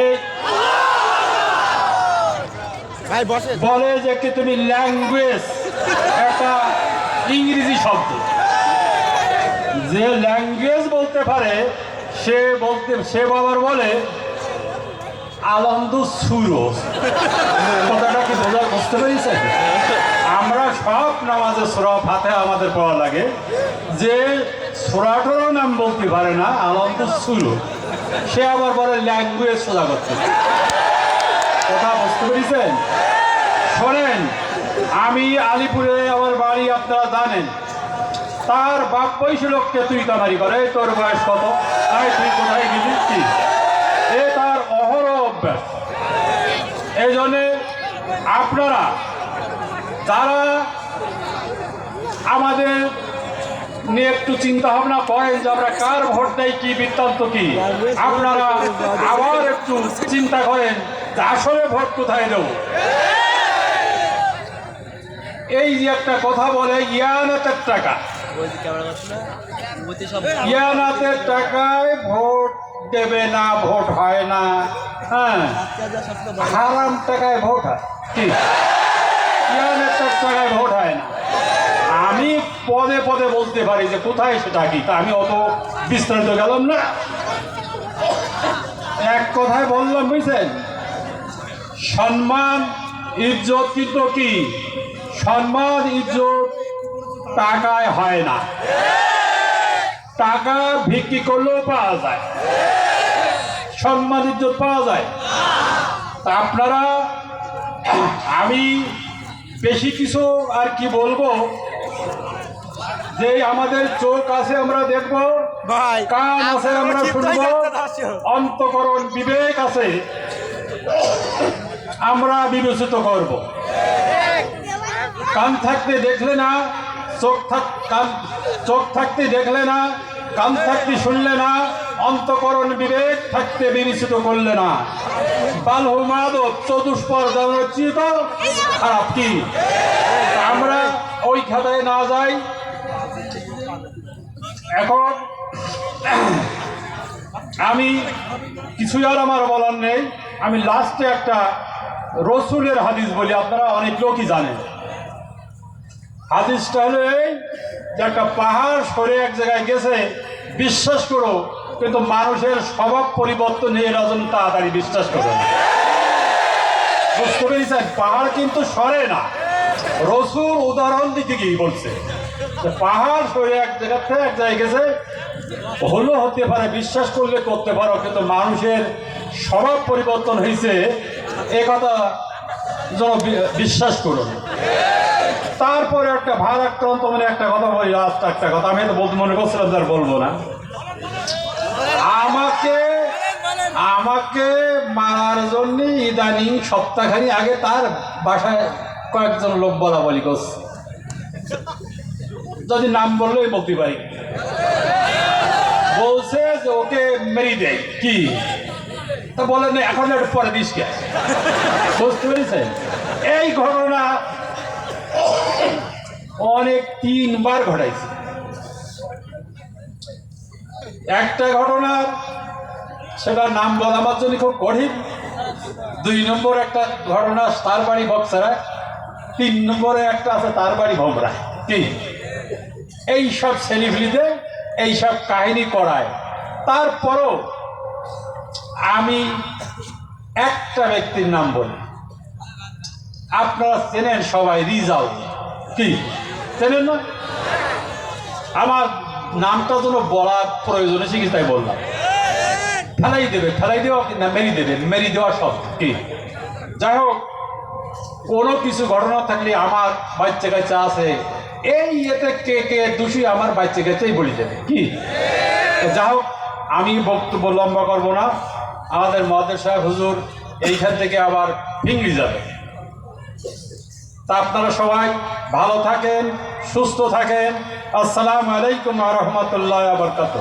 এই ভাই বসে বলে যে কি তুমি ল্যাঙ্গুয়েজ একটা ইংরেজি শব্দ। যে ল্যাঙ্গুয়েজ বলতে পারে সে বলতে সে বাবার বলে আনন্দ সুরো কথাটা কি বোঝা বুঝতে পেরেছে আমরা সব নামাজে সোরা ফাতে আমাদের পড়া লাগে। যে সোরাটারও নাম বলতে পারে না আনন্দ সুরো সে আবার বলে ল্যাঙ্গুয়েজ সোজা করতে কথা বুঝতে পেরেছেন? শোনেন, আমি আলিপুরে আমার বাড়ি আপনারা জানেন। তার বাপ বয়সী লোককে তুই তামারি করে। "এই তোর বয়স কত? আয় তুই কোথায় গেলি? এ তার অহরহ অভ্যাস। এই জন্যে আপনারা, যারা আমাদের নিয়ে একটু চিন্তা ভাবনা করেন যে আমরা কার ভোট দেয় কি বৃত্তান্ত কি? আপনারা আবার একটু চিন্তা করেন আসলে ভোট কোথায় দেবো? এই যে একটা কথা বলে, ইয়ানাতের টাকা। ইয়ানাতের টাকায় ভোট দেবে না, ভোট হয় না। হ্যাঁ হারাম টাকায় ভোট হয়। কি? ইয়ানাতের টাকায় ভোট হয় না। আমি পদে পদে বলতে পারি যে কোথায় সেটা কি? তা আমি অত বিস্তারিত গেলাম না। এক কথায় বললাম, বুঝছেন? সম্মান, ইজ্জত কিন্তু কি? সম্মান, ইজ্জত টাকায় হয় না। টাকা বিক্রি করলেও পাওয়া যায়। সম্মান, ইজ্জত পাওয়া যায়। আপনারা, আমি বেশি কিছু আর কি বলব? যে আমাদের চোখ আছে আমরা দেখব ভাই কান আছে আমরা শুনব অন্তকরণ বিবেক আছে আমরা বিবেচিত করব। কান থাকতে দেখলে না চোখ থাক কান চোখ থাকতে দেখলে না কান থাকতে শুনলে না অন্তকরণ বিবেক থাকতে বিবেচিত করলে না। বালহু মাদক চতুষ্পর চিত খারাপ কি? আমরা ওই খাতায় না যাই এখন আমি কিছুই আর আমার বলার নেই। আমি লাস্টে একটা রসুলের হাদিস বলি, আপনারা অনেক লোকই জানেন। হাদিসটা হলো এই যে একটা পাহাড় সরে এক জায়গায় গেছে, বিশ্বাস করো, কিন্তু মানুষের স্বভাব পরিবর্তন নিয়ে রজন তাড়াতাড়ি বিশ্বাস করে বুঝতে পেরেছেন? পাহাড় কিন্তু সরে না। রসুল উদাহরণ দিতে গিয়ে বলছে। পাহাড় সরে এক জায়গা থেকে এক জায়গায় গেছে, হলো হতে পারে, বিশ্বাস করলে করতে পারো, কিন্তু মানুষের স্বভাব পরিবর্তন হয়েছে, এ কথা যেন বিশ্বাস করুন। তারপরে একটা ভারাক্রান্ত মানে একটা কথা বলি, লাস্ট একটা কথা, আমি তো বলতে মনে করছিলাম আর বলব না। আমাকে আমাকে মারার জন্য ইদানিং সপ্তাহখানি আগে তার বাসায় কয়েকজন লোক বলা বলি করছে। যদি নাম বললেই বলতে পারি। বলছে যে ওকে মেরি দেয়। কি? তা বলে না, এখন একটু পরে দিস কে? বুঝতে পেরেছে এই ঘটনা অনেক তিনবার ঘটাইছে। একটা ঘটনা সেটার নাম বলা আমার জন্য খুব কঠিন। দুই নম্বর একটা ঘটনা, তার বাড়ি বক্সারা তিন নম্বরে একটা আছে, তার বাড়ি ভমরা কি? এই সব সেলিব্রিতে এই সব কাহিনী করায়। তারপরও আমি একটা ব্যক্তির নাম বলি। আপনারা চেনেন সবাই রিজাল কি? চেনেন না? আমার নামটা যেন বলার প্রয়োজন আছে কি তাই বললাম। ফেলাই দেবে, ফেলাই দেওয়া না মেরি দেবে? মেরি দেওয়া সব কি? যাই হোক, কোনো কিছু ঘটনা থাকলে আমার বাচ্চা কাচ্চা আছে এই এতে কে কে দোষী আমার বাচ্চা গেছে বলি যাবে। কি? যা হোক, আমি বক্তব্য লম্বা করব না। আমাদের মহাদেব সাহেব, হুজুর, এইখান থেকে আবার ফিঙ্গি যাবে। তা আপনারা সবাই ভালো থাকেন, সুস্থ থাকেন। আসসালামু আলাইকুম রহমতুল্লাহ বরকাত